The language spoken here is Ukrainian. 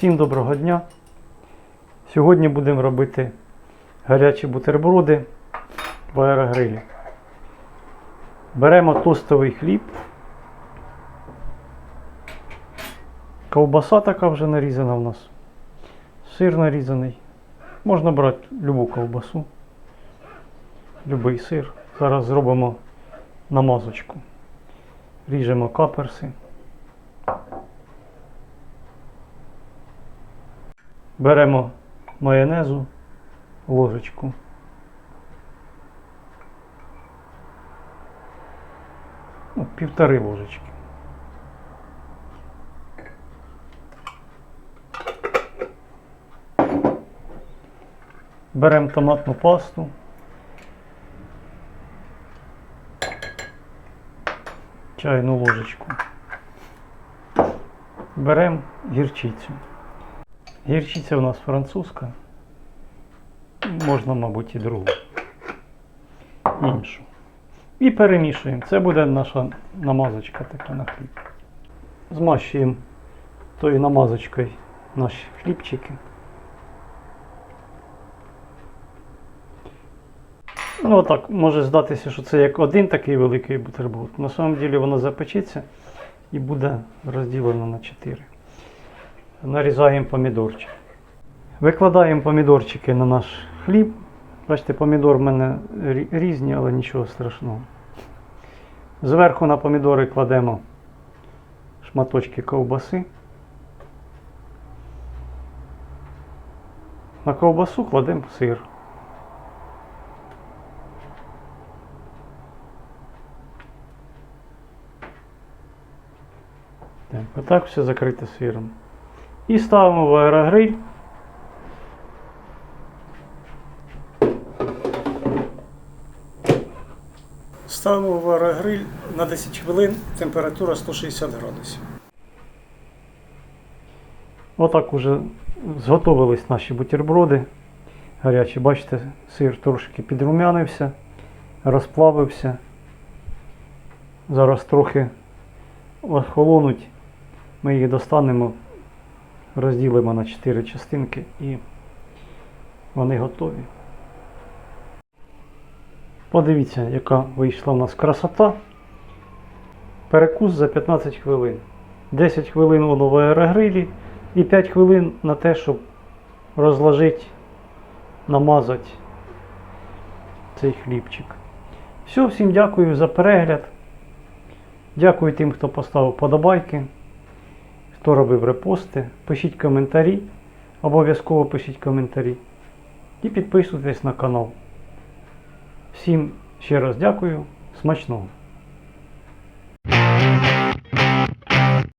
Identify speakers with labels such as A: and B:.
A: Всім доброго дня. Сьогодні будемо робити гарячі бутерброди в аерогрилі. Беремо тостовий хліб. Ковбаса така вже нарізана в нас. Сир нарізаний. Можна брати любу ковбасу, любий сир. Зараз зробимо намазочку. Ріжемо каперси. Беремо майонезу, ложечку. Ну, півтори ложечки. Беремо томатну пасту. Чайну ложечку. Беремо гірчицю. Гірчиця у нас французька. Можна, мабуть, і другу. Іншу. І перемішуємо. Це буде наша намазочка така на хліб. Змащуємо тою намазочкою наші хлібчики. Ну, отак, може здатися, що це як один такий великий бутерброд. На самом деле воно запечеться і буде розділено на 4. Нарізаємо помідорчик. Викладаємо помідорчики на наш хліб. Бачите, помідор в мене різні, але нічого страшного. Зверху на помідори кладемо шматочки ковбаси. На ковбасу кладемо сир. Так, отак все закрите сиром. І ставимо в аерогриль. Ставимо в аерогриль на 10 хвилин, температура 160 градусів. Отак уже зготовились наші бутерброди. Гарячі, бачите, сир трошки підрумянився, розплавився. Зараз трохи охолонуть. Ми їх достанемо, розділимо на 4 частинки і вони готові. Подивіться, яка вийшла в нас красота. Перекус за 15 хвилин. 10 хвилин воно в аерогрилі і 5 хвилин на те, щоб розложити, намазати цей хлібчик. Все, всім дякую за перегляд. Дякую тим, хто поставив подобайки, хто робив репости. Пишіть коментарі, обов'язково пишіть коментарі. І підписуйтесь на канал. Всім ще раз дякую. Смачного!